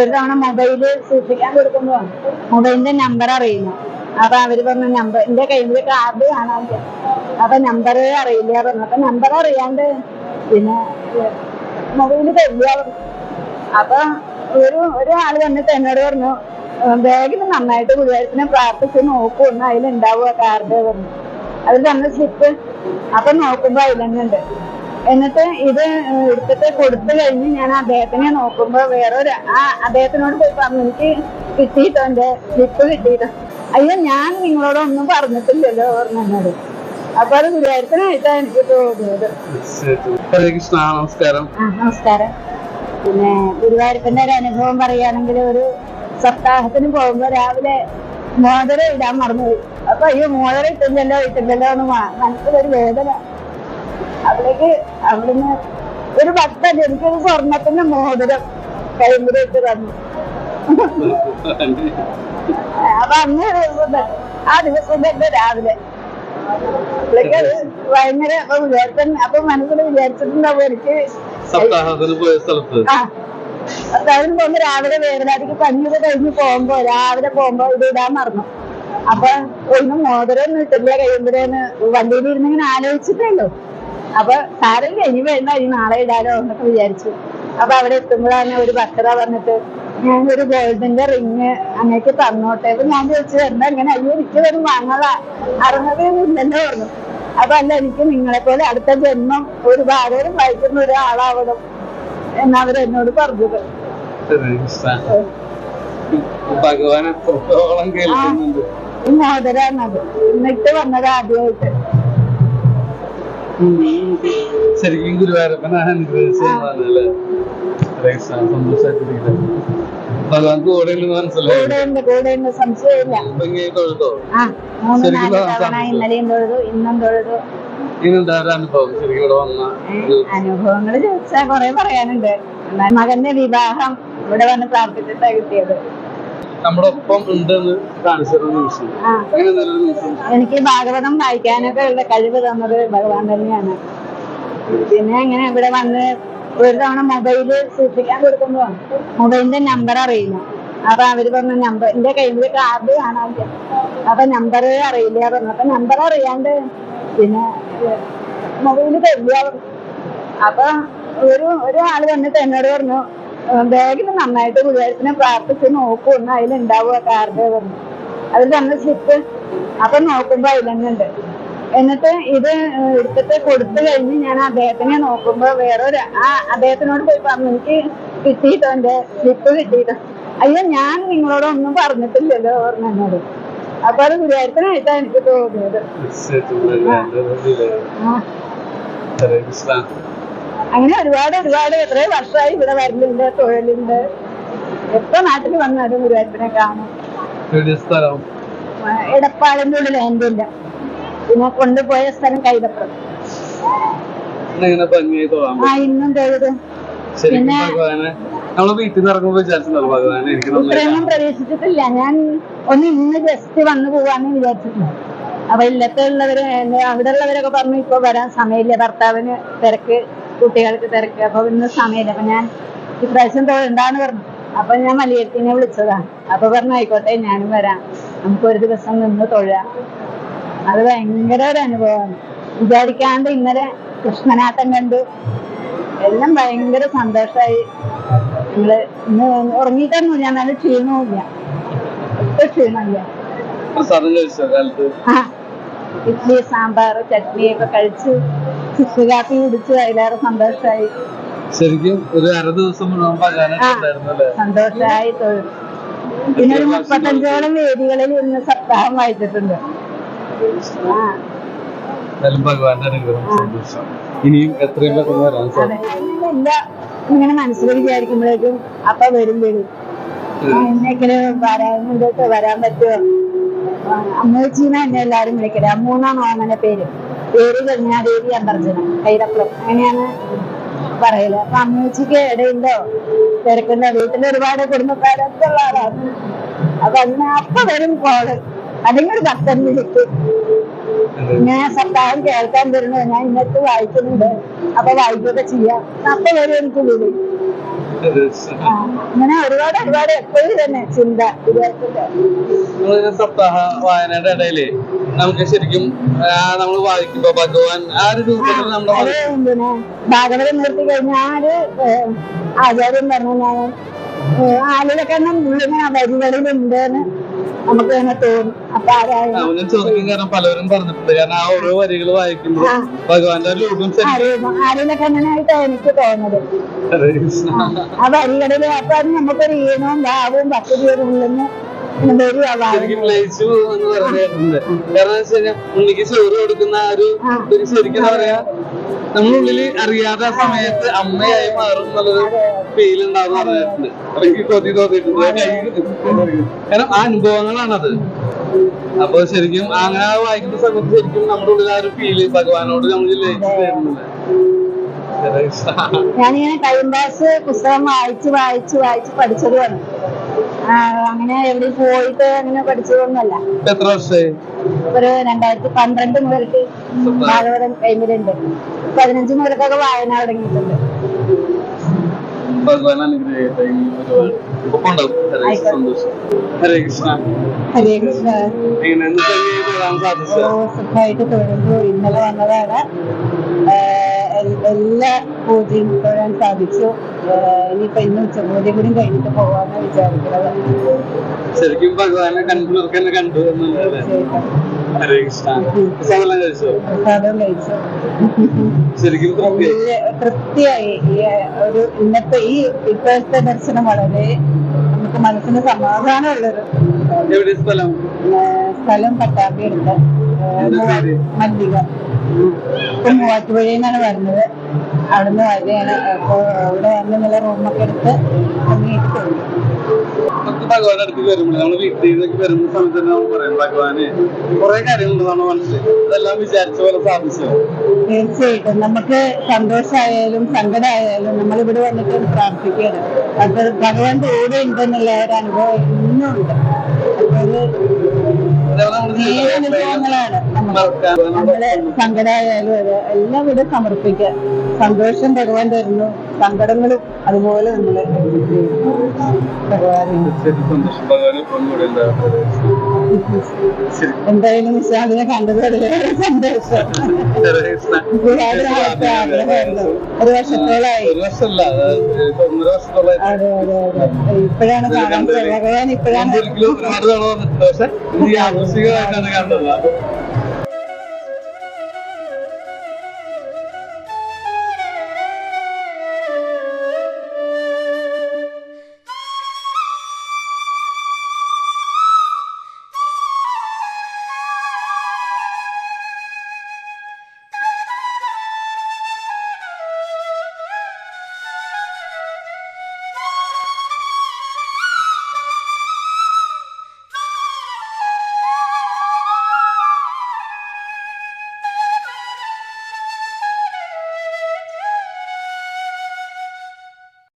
ഒരു തവണ മൊബൈൽ സൂക്ഷിക്കാൻ കൊടുക്കുമ്പോ മൊബൈലിന്റെ നമ്പർ അറിയുന്നു. അപ്പൊ അവർ പറഞ്ഞ നമ്പർ എന്റെ കയ്യിൽ കാർഡ് കാണാൻ അപ്പൊ നമ്പർ അറിയില്ല. പറഞ്ഞു അപ്പൊ നമ്പർ അറിയാണ്ട് പിന്നെ മൊബൈൽ തരില്ല. അപ്പൊ ഒരു ആൾ വന്നിട്ട് എന്നോട് പറഞ്ഞു ബാഗിൽ നന്നായിട്ട് ഗുരുവായൂരത്തിനെ പ്രാർത്ഥിച്ച് നോക്കൂ. ഒന്ന് അതിലുണ്ടാവുക കാർഡ് പറഞ്ഞു. അതിൽ തന്നെ സ്ലിപ്പ് അപ്പൊ നോക്കുമ്പോ അതിലെന്നുണ്ട് എന്നിട്ട് ഇത് എടുത്തിട്ട് കൊടുത്തു കഴിഞ്ഞ് ഞാൻ അദ്ദേഹത്തിനെ നോക്കുമ്പോ വേറൊരു ആ അദ്ദേഹത്തിനോട് പോയി പറഞ്ഞു എനിക്ക് കിട്ടിയിട്ടോ എന്റെ ലിപ്പ് കിട്ടിയിട്ടോ അയ്യോ ഞാൻ നിങ്ങളോടൊന്നും പറഞ്ഞിട്ടില്ലല്ലോ പറഞ്ഞത് അപ്പൊ അത് ഗുരുവായൂരത്തിനായിട്ടാണ് എനിക്ക് തോന്നിയത്. നമസ്കാരം. നമസ്കാരം. പിന്നെ ഗുരുവായൂരത്തിന്റെ ഒരു അനുഭവം പറയുകയാണെങ്കിൽ ഒരു സപ്താഹത്തിന് പോകുമ്പോ രാവിലെ മോതിരം ഇടാൻ മറന്നുപോയി. അപ്പൊ അയ്യോ മോതിരം ഇട്ടില്ലല്ലോ ഇട്ടില്ലല്ലോ എന്ന് മനസ്സിലൊരു വേദന. അവിടേക്ക് അവിടുന്ന് ഒരു ഭക്തൻ എനിക്കൊരു സ്വർണത്തിന്റെ മോതിരം കൈമുറിയിട്ട് തന്നു. അപ്പൊ അന്ന് ദിവസം ആ ദിവസം തന്നെ രാവിലെ. ഭയങ്കര അപ്പൊ വിചാരിച്ച അപ്പൊ മനസ്സിൽ വിചാരിച്ചിട്ടുണ്ടാവും എനിക്ക് സപ്താഹത്തിന് പോകുമ്പോ രാവിലെ വേദനാതിക്ക് പണിയൊക്കെ കഴിഞ്ഞ് പോകുമ്പോ രാവിലെ പോകുമ്പോ ഇത് ഇടാൻ മറന്നു. അപ്പൊ ഒന്നും മോതിരം ഇട്ടില്ല കഴിയുമ്പോഴേന്ന് വണ്ടിയിൽ ഇരുന്നിങ്ങനെ ആലോചിച്ചിട്ടേ അപ്പൊ സാരമില്ല ഇനി വേണ്ട ഇനി നാളെ ഇടാലോ എന്നൊക്കെ വിചാരിച്ചു. അപ്പൊ അവിടെ എത്തുമ്പോഴാണ് ഒരു ഭക്തത വന്നിട്ട് ഞാൻ ഒരു ഗോൾഡിന്റെ റിങ് അങ്ങേക്ക് തന്നോട്ടെ. അപ്പൊ ഞാൻ ചോദിച്ചു എന്താ ഇങ്ങനെ? അയ്യോ എനിക്ക് വരും വാങ്ങാ അർഹതയൊന്നും ഇല്ലെന്ന് പറഞ്ഞു. അപ്പൊ അല്ല എനിക്ക് നിങ്ങളെ പോലെ അടുത്ത ജന്മം ഒരു ഭാഗവും വായിക്കുന്ന ഒരാളാവണം എന്നവർ എന്നോട് പറഞ്ഞത്. ഭഗവാനെ മോദരാണത് ഈ എന്നിട്ട് വന്നത് ആദ്യമായിട്ട്. ശരിക്കും ഗുരുവായൂരപ്പനെ അനുഗ്രഹിച്ചല്ലേ ഭഗവാൻ കൂടെ ഉണ്ടെന്ന് മനസ്സിലായി? സംശയമില്ല. തൊഴുതോ? ശരിക്കും. ഇന്നലെയും തൊഴുതു ഇന്നും തൊഴുതു. അനുഭവങ്ങൾ ചോദിച്ചാൽ കുറെ പറയാനുണ്ട്. മകന്റെ വിവാഹം ഇവിടെ വന്ന് പ്രാർത്ഥിച്ചിട്ടാ കിട്ടിയത്. നമ്മുടെ ഒപ്പം ഉണ്ടെന്ന് കാണിച്ചിരുന്ന നിമിഷം ആ. അങ്ങനെ എന്തെങ്കിലും നിമിഷം എനിക്ക് ഭാഗവതം വായിക്കാനൊക്കെ ഉള്ള കഴിവ് തന്നത് ഭഗവാൻ തന്നെയാണ്. പിന്നെ അങ്ങനെ ഇവിടെ വന്ന് ഒരു തവണ മൊബൈൽ സൂക്ഷിക്കാൻ കൊടുക്കുമ്പോ മൊബൈലിന്റെ നമ്പർ അറിയില്ല. അപ്പൊ അവർ പറഞ്ഞ നമ്പർ എന്റെ കയ്യിൽ കാർഡ് കാണാനില്ല. അപ്പൊ നമ്പർ അറിയില്ല പറഞ്ഞു. അപ്പൊ നമ്പർ അറിയാണ്ട് പിന്നെ മൊബൈൽ തരില്ല. അപ്പൊ ഒരു ഒരാൾ വന്നിട്ട് എന്നോട് പറഞ്ഞു ബാഗിൽ നന്നായിട്ട് ഗുരുവായൂരത്തിനെ പ്രാർത്ഥിച്ച് നോക്കും ഒന്ന് അതിലുണ്ടാവുക കാർഡ് പറഞ്ഞു അതിൽ തന്ന സ്ലിപ്പ് അപ്പൊ നോക്കുമ്പോ അതിലെന്നുണ്ട് എന്നിട്ട് ഇത് എടുത്തിട്ട് കൊടുത്തു കഴിഞ്ഞ് ഞാൻ അദ്ദേഹത്തിനെ നോക്കുമ്പോ വേറൊരു ആ അദ്ദേഹത്തിനോട് പോയി പറഞ്ഞു എനിക്ക് കിട്ടിയിട്ടോ എന്റെ സ്ലിപ്പ് കിട്ടിയിട്ടോ? അയ്യോ ഞാൻ നിങ്ങളോടൊന്നും പറഞ്ഞിട്ടില്ലല്ലോ പറഞ്ഞു എന്നോട്. അപ്പൊ അത് ഗുരുവായൂരത്തിനായിട്ടാണ് എനിക്ക് തോന്നിയത്. അങ്ങനെ ഒരുപാട് ഒരുപാട് എത്ര വർഷമായി ഇവിടെ വരുന്നുണ്ട് തൊഴിലുണ്ട്. എപ്പോ നാട്ടിൽ വന്നാലും ഗുരുവായൂരിനെ കാണും. എടപ്പാളിന്റെ ഉള്ളിൽ എന്റെ ഇല്ല പിന്നെ കൊണ്ടുപോയ സ്ഥലം കൈതപ്പുറം. ആ ഇന്നും തൊഴുത് ശരിക്കും പിന്നെ- നമ്മൾ വീട്ടിൽ നിന്ന് ഭഗവാനെ? എനിക്ക് ഇത്രയൊന്നും പ്രതീക്ഷിച്ചിട്ടില്ല. ഞാൻ ഒന്ന് ഇന്ന് ജസ്റ്റ് വന്നു പോവാന്ന് വിചാരിച്ചിട്ടില്ല. അപ്പൊ ഇല്ലത്തുള്ളവര് ഉള്ളവര് അവിടെ ഉള്ളവരൊക്കെ പറഞ്ഞു ഇപ്പൊ വരാൻ സമയമില്ല. ഭർത്താവിന് തിരക്ക് കുട്ടികൾക്ക് തിരക്ക്. അപ്പൊ ഇന്ന് സമയമില്ല. അപ്പൊ ഞാൻ ഇപ്രാവശ്യം തൊഴണ്ടാന്ന് പറഞ്ഞു. അപ്പൊ ഞാൻ മലയത്തിനെ വിളിച്ചതാണ്. അപ്പൊ പറഞ്ഞു ആയിക്കോട്ടെ ഞാനും വരാം. നമുക്ക് ഒരു ദിവസം നിന്ന് തൊഴാം. അത് ഭയങ്കര ഒരു അനുഭവമാണ്. വിചാരിക്കാണ്ട് ഇന്നലെ കൃഷ്ണനാട്ടം കണ്ടു. എല്ലാം ഭയങ്കര സന്തോഷമായി. നമ്മൾ ഇന്ന് ഞാൻ നല്ല ക്ഷീണവുമില്ല. ഒട്ടും ക്ഷീണമില്ല. ഇഡ്ഡലി സാമ്പാർ ചട്നി ഒക്കെ കഴിച്ച് കാപ്പി കുടിച്ച് അതിലേറെ സന്തോഷമായി ശരിക്കും ഒരു അര ദിവസം സന്തോഷമായി പിന്നെ ഒരു മുപ്പത്തഞ്ചോളം വേദികളിൽ ഇന്ന് സപ്താഹം വായിച്ചിട്ടുണ്ട്. ആ. എന്നാലും ഭഗവാന്റെ അനുഗ്രഹം സന്തോഷം. ഇനിയും എത്രയും പെട്ടെന്ന് വരാൻ അതെ ഇങ്ങനെ മനസ്സിൽ വിചാരിക്കുമ്പോഴേക്കും അപ്പൊ വരും വരും. വരാൻ പറ്റുമോ? അമ്മച്ചീനെ എന്നെ എല്ലാരും വിളിക്കട്ടെ. അമ്മൂന്നാണോ അങ്ങനെ പേര്. പേര് കന്യാദേവി അന്തർജനം കൈതപ്പുറം അങ്ങനെയാണ് പറയൽ. അപ്പൊ അമ്മൂച്ചിക്ക് ഇടയുണ്ടോ തിരക്കുന്ന വീട്ടിൽ ഒരുപാട് കുടുംബക്കാരൊക്കെ ഉള്ള ആളാണ് അപ്പൊ അന്ന് അപ്പൊ വരും കോൾ. ഒരു ഭക്തൻ വിളിക്കും ഞാൻ സപ്താഹം കേൾക്കാൻ വരുന്നത് ഞാൻ ഇന്നത്തെ വായിക്കുന്നുണ്ട്. അപ്പൊ വായിക്കുകയൊക്കെ ചെയ്യാം. അപ്പൊ വരും എനിക്ക് വിളി. അങ്ങനെ ഒരുപാട് ഒരുപാട് എപ്പോഴും തന്നെ ചിന്ത. സപ്താഹ വായനയുടെ ഇടയിൽ നമുക്ക് ശരിക്കും നമ്മൾ വായിക്കുമ്പോ ഭഗവാൻ ആ ഒരു രൂപത്തിൽ നമ്മുടെ ഭാഗവതം നിർത്തി കഴിഞ്ഞാൽ ആ ഒരു ആചാര്യം വരികളിലുണ്ട് നമുക്ക് തന്നെ തോന്നും അപ്പൊ ചോദിക്കും കാരണം പലരും പറഞ്ഞിട്ടുണ്ട് കാരണം ആ ഓരോ വരികൾ വായിക്കുമ്പോൾ. ഭഗവാന്റെ രൂപം ആലിലക്കെണ്ണനായിട്ടാണ് എനിക്ക് തോന്നുന്നത്. ആ വരികളിൽ അപ്പൊ അത് നമുക്കൊരു ഈണവും ഭാവവും ഭക്തിയും ഉള്ളെന്ന് ശരിക്കും ലയിച്ചു എന്ന് പറഞ്ഞിട്ടുണ്ട്. കാരണം എന്ന് വെച്ച് കഴിഞ്ഞാൽ ഉണ്ണിക്ക് ചോറ് കൊടുക്കുന്ന ആ ഒരു. ഒരു ശരിക്കും പറയാ നമ്മളുള്ളിൽ അറിയാതെ ആ സമയത്ത് അമ്മയായി മാറും എന്നുള്ളൊരു ഫീൽ ഉണ്ടാവും പറഞ്ഞിട്ടുണ്ട്. അപ്പൊ എനിക്ക് തോന്നി തോന്നിയിട്ടുണ്ട് കാരണം ആ അനുഭവങ്ങളാണത്. അപ്പൊ ശരിക്കും അങ്ങനെ വായിക്കുന്ന സമയത്ത് ശരിക്കും നമ്മുടെ ഉള്ളിൽ ആ ഒരു ഫീൽ ഭഗവാനോട് നമ്മൾ ലയിച്ചു തരുന്നത്. ഞാനിങ്ങനെ ടൈംപാസ് പുസ്തകം വായിച്ച് വായിച്ച് വായിച്ച് പഠിച്ചതുമാണ് അങ്ങനെ എവിടെ പോയിട്ട് അങ്ങനെ പഠിച്ചതൊന്നുമല്ല. എത്ര വർഷമായി? ഒരു രണ്ടായിരത്തി പന്ത്രണ്ട് മുതൽക്ക് ഭാഗവതം കഴിഞ്ഞിട്ടുണ്ട്. പതിനഞ്ച് മുതൽക്കൊക്കെ വായന തുടങ്ങിയിട്ടുണ്ട്. ഭഗവാൻ അനുഗ്രഹിക്കട്ടെ ഹരേ കൃഷ്ണ. ഹരേ കൃഷ്ണ. ഇന്നലെ വന്നതാണ്. എല്ലാ പൂജയും തൊഴാൻ സാധിച്ചു ഇനിയിപ്പോ ഇന്ന് ഉച്ചപൂജ കൂടി കഴിഞ്ഞിട്ട് പോവാന്ന് വിചാരിക്കുന്നത്. ശരിക്കും ഭഗവാനെ കണ്ടു കണ്ടു ശരിക്കും. തൃപ്തിയായി. ഒരു ഇന്നത്തെ ഈ ഇപ്പോഴത്തെ ദർശനം വളരെ നമുക്ക് മനസ്സിന് സമാധാനമുള്ളൊരു സ്ഥലം? പട്ടാമ്പി എന്താ മല്ലിക. ഇപ്പൊ മൂവാറ്റുപുഴയിൽ നിന്നാണ് വരുന്നത്. അവിടുന്ന് വരികയാണ്. അപ്പോൾ അവിടെ വന്ന് നല്ല റൂമൊക്കെ എടുത്ത് അങ്ങേക്ക് പോയി നമുക്ക് ഭഗവാന്റെ അടുത്തേക്ക് വരുമ്പോൾ നമ്മൾ വീട്ടിലേക്ക് വരുന്ന സമയത്ത് തന്നെ നമ്മൾ പറയും ഭഗവാന് കുറെ കാര്യങ്ങളുണ്ട് നമ്മുടെ മനസ്സിൽ. അതെല്ലാം വിചാരിച്ച പോലെ സാധിച്ചു? തീർച്ചയായിട്ടും. നമുക്ക് സന്തോഷമായാലും സങ്കടമായാലും നമ്മൾ ഇവിടെ വന്നിട്ട് പ്രാർത്ഥിക്കുകയാണ്. അത് ഭഗവാന്റെ കൂടെ ഉണ്ടെന്നുള്ള ഒരു അനുഭവം ഇന്നും ഉണ്ട് അപ്പൊ ഒരു അതേപോലെ നമ്മുടെ നമ്മളെ സങ്കടമായാലും അത് എല്ലാം ഇവിടെ സമർപ്പിക്കുക. സന്തോഷം ഭഗവാൻ തരുന്നു. സങ്കടങ്ങളും അതുപോലെ നമ്മളെ എന്തായാലും നിശാദിനെ കണ്ടത് വളരെ സന്തോഷം. ഒരുപാട് ആഗ്രഹമായിരുന്നു ഒരു വർഷത്തോളായി അതെ അതെ അതെ. ഇപ്പോഴാണ് കാണാൻ ഭഗവാൻ ഇപ്പോഴാണ് ആഘോഷികമായിട്ടാണ് കണ്ടത്.